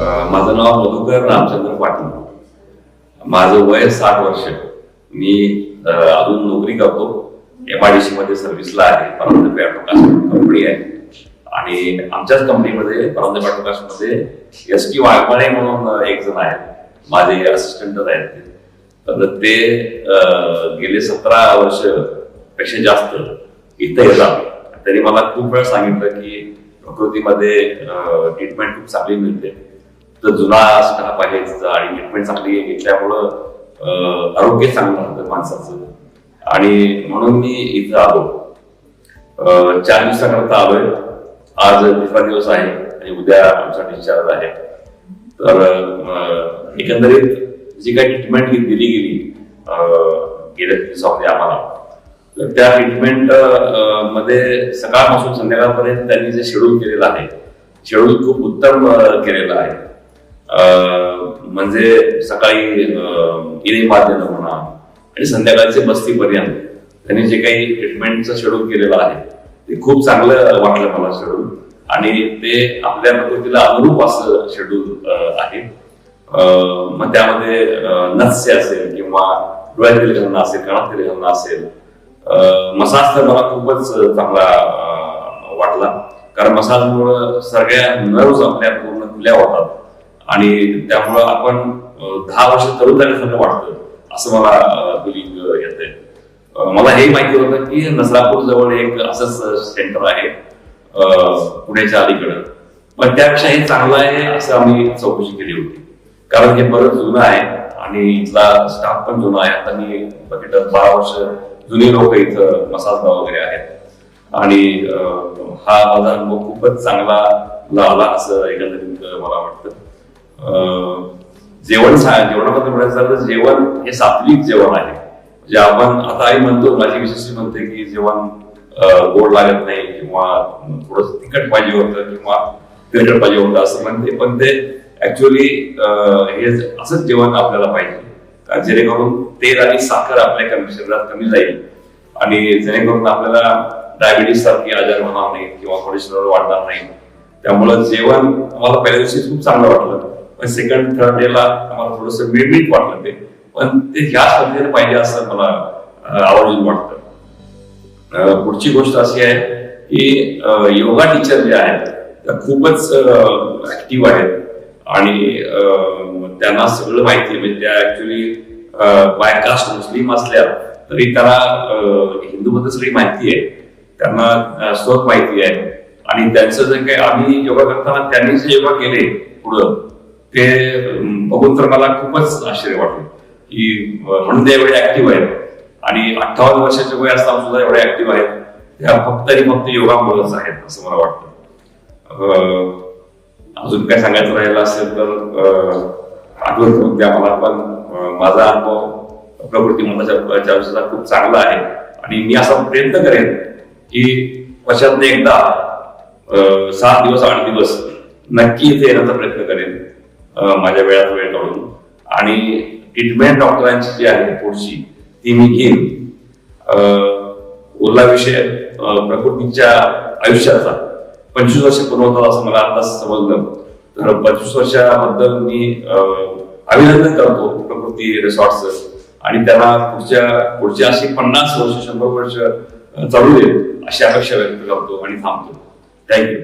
माझं नाव मधुकर रामचंद्र पाटील. माझं वय साठ वर्ष. मी अजून नोकरी करतो. एमआयडीसी मध्ये सर्व्हिसला आहे परंतु प्रकाश कंपनी आहे. आणि आमच्याच कंपनीमध्ये परंतु प्रकाशमध्ये एस टी वाघमाळे म्हणून एक जण आहेत. माझे असिस्टंटच आहेत ते. तर ते गेले सतरा वर्षपेक्षा जास्त इथं येतात. तरी मला खूप वेळा सांगितलं की प्रकृतीमध्ये ट्रीटमेंट खूप चांगली मिळते. तर जुना स्टाफ आहे आणि ट्रीटमेंट चांगली घेतल्यामुळं आरोग्य चांगलं राहतं माणसाचं. आणि म्हणून मी इथं आलो. चार दिवसाकरता आलोय. आज तिसरा दिवस आहे आणि उद्या आमचा डिस्चार्ज आहे. तर एकंदरीत जी काही ट्रीटमेंट दिली गेली गेल्या दिवसामध्ये आम्हाला तर त्या ट्रीटमेंटमध्ये सकाळपासून संध्याकाळपर्यंत त्यांनी जे शेड्यूल केलेलं आहे शेड्यूल खूप उत्तम केलेलं आहे. म्हणजे सकाळी इने माध्यम म्हणा आणि संध्याकाळचे बस्तीपर्यंत त्यांनी जे काही ट्रीटमेंटचं शेड्यूल केलेलं आहे ते खूप चांगलं वाटलं मला शेड्यूल आणि ते आपल्या प्रकृतीला अनुरूप असं शेड्यूल आहे. मग त्यामध्ये नस्य असेल किंवा डोळ्यातील घालणं असेल कानातील घालणं असेल मसाज तर मला खूपच चांगला वाटला. कारण मसाजमुळं सगळ्या नर्व्स आपल्या पूर्ण खुल्या होतात. आणि त्यामुळं आपण दहा वर्ष तरुण झाल्यासारखं वाटतं असं मला फिलिंग आहे मला हे माहिती होतं की नसरापूर जवळ एक असंच सेंटर आहे पुण्याच्या अलीकडं. पण त्यापेक्षा हे चांगलं आहे असं आम्ही चौकशी केली होती. कारण हे बरंच जुनं आहे आणि इथला स्टाफ पण जुना आहे. आता मी बघितलं बारा वर्ष जुने लोक इथं मसाज वगैरे आहेत. आणि हा माझा अनुभव खूपच चांगला लावला असं एकंदरीत मला वाटतं. जेवण सा- जेवणाबद्दल म्हणायचं झालं तर जेवण हे सात्विक जेवण आहे. म्हणजे आपण आता आई म्हणतो माझी विशेष म्हणते की जेवण गोड लागत नाही किंवा थोडस तिखट पाहिजे होतं किंवा तेलकट पाहिजे होतं असं म्हणते. पण ते ऍक्च्युअली हे असंच जेवण आपल्याला पाहिजे. जेणेकरून तेल आणि साखर आपल्या कमी शरीरात कमी जाईल. आणि जेणेकरून आपल्याला डायबिटीस सारखे आजार होणार नाही किंवा कोलेस्ट्रॉल वाढणार नाही त्यामुळं जेवण आम्हाला पहिल्या दिवशी खूप चांगलं वाटलं. पण सेकंड थर्ड डेला आम्हाला थोडस मिळमिळत वाटलं ते. पण ते ह्याच पद्धतीने पाहिजे असं मला आवडून आवर्जून वाटतं. पुढची गोष्ट अशी आहे की योगा टीचर जे आहेत त्या खूपच ऍक्टिव्ह आहेत. आणि अं, त्यांना सगळं माहिती आहे. म्हणजे त्या ऍक्च्युली बाय कास्ट मुस्लिम असल्या तरी त्यांना अं, हिंदूबद्दल सगळी माहिती आहे. त्यांना स्वत माहिती आहे. आणि त्यांचं जे काही आम्ही योगा करताना त्यांनी जे योगा केले पुढं. ते बघून तर मला खूपच आश्चर्य वाटलं की म्हणून ते एवढे ऍक्टिव्ह आहेत. आणि अठ्ठावन्न वर्षाचे वय असताना सुद्धा एवढे ऍक्टिव्ह आहेत. त्या फक्त आणि फक्त योगामुळेच आहेत असं मला वाटतं. अजून काय सांगायचं राहिलं असेल तर अं, आठवण करून द्या मला पण माझा अनुभव प्रकृती मनाच्या खूप चांगला आहे. आणि मी असा प्रयत्न करेन की वर्षातून एकदा सात दिवस आठ दिवस नक्की इथे येण्याचा प्रयत्न करेन. माझ्या वेळात वेळ काढून. आणि ट्रीटमेंट डॉक्टरांची जी आहे पुढची ती मी घेईन. अं, उरला विषय प्रकृतीच्या आयुष्याचा. पंचवीस वर्ष पूर्ण होतात असं मला आता समजलं. तर पंचवीस वर्षाबद्दल मी अभिनंदन करतो प्रकृती रिसॉर्टचं आणि त्याला पुढच्या पुढच्या अशी पन्नास वर्ष शंभर वर्ष चालू दे अशी अपेक्षा व्यक्त करतो आणि थांबतो. थँक्यू